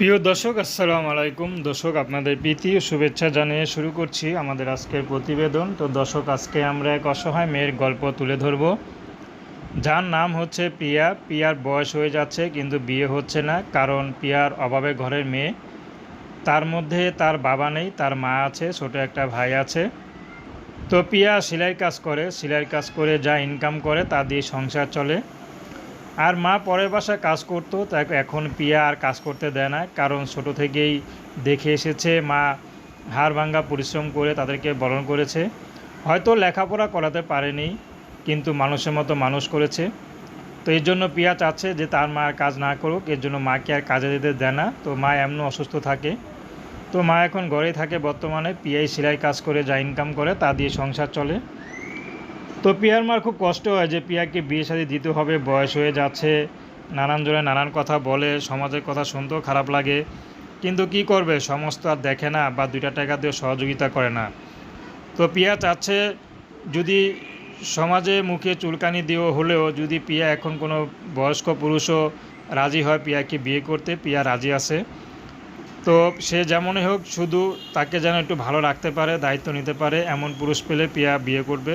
প্রিয় দর্শক, আসসালামু আলাইকুম। দর্শক, আপনাদের প্রীতি শুভেচ্ছা জানিয়ে শুরু করছি আমাদের আজকের প্রতিবেদন। তো দর্শক, আজকে আমরা এক অসহায় মেয়ের গল্প তুলে ধরব। যার নাম হচ্ছে পিয়া। পিয়ার বয়স হয়ে যাচ্ছে, কিন্তু বিয়ে হচ্ছে না, কারণ পিয়ার অভাবে ঘরের মেয়ে। তার মধ্যে তার বাবা নেই, তার মা আছে, ছোট একটা ভাই আছে। তো পিয়া সেলাইয়ের কাজ করে, সেলাইয়ের কাজ করে যা ইনকাম করে, তা দিয়ে সংসার চলে। আর মা পরের বাসায় কাজ করতো, তা এখন পিয়া আর কাজ করতে দেয় না, কারণ ছোট থেকেই দেখে এসেছে মা হাড় ভাঙ্গা পরিশ্রম করে তাদেরকে বরণ করেছে। হয়তো লেখাপড়া করাতে পারেনি, কিন্তু মানুষের মতো মানুষ করেছে। তো এর জন্য পিয়া চাচ্ছে যে তার মা কাজ না করুক, এর জন্য মাকে আর কাজে দিতে দেয় না। তো মা এমন অসুস্থ থাকে। তো মা এখন ঘরেই থাকে বর্তমানে, পিয়াই সেলাই কাজ করে যা ইনকাম করে তা দিয়ে সংসার চলে। তো পিয়ার মার খুব কষ্ট হয় যে পিয়াকে বিয়ে শাদি দিতে হবে, বয়স হয়ে যাচ্ছে, নানান জনে নানান কথা বলে, সমাজের কথা শুনতেও খারাপ লাগে। কিন্তু কি করবে? সমস্ত আর দেখে না বা দুইটা টাকা দিয়ে সহযোগিতা করে না। তো পিয়া চাচ্ছে যদি সমাজে মুখে চুলকানি দিয়েও হলেও যদি পিয়া এখন কোনো বয়স্ক পুরুষও রাজি হয় পিয়াকে বিয়ে করতে, পিয়া রাজি আছে। তো সে যেমনই হোক শুধু তাকে যেন একটু ভালো রাখতে পারে, দায়িত্ব নিতে পারে, এমন পুরুষ পেলে পিয়া বিয়ে করবে।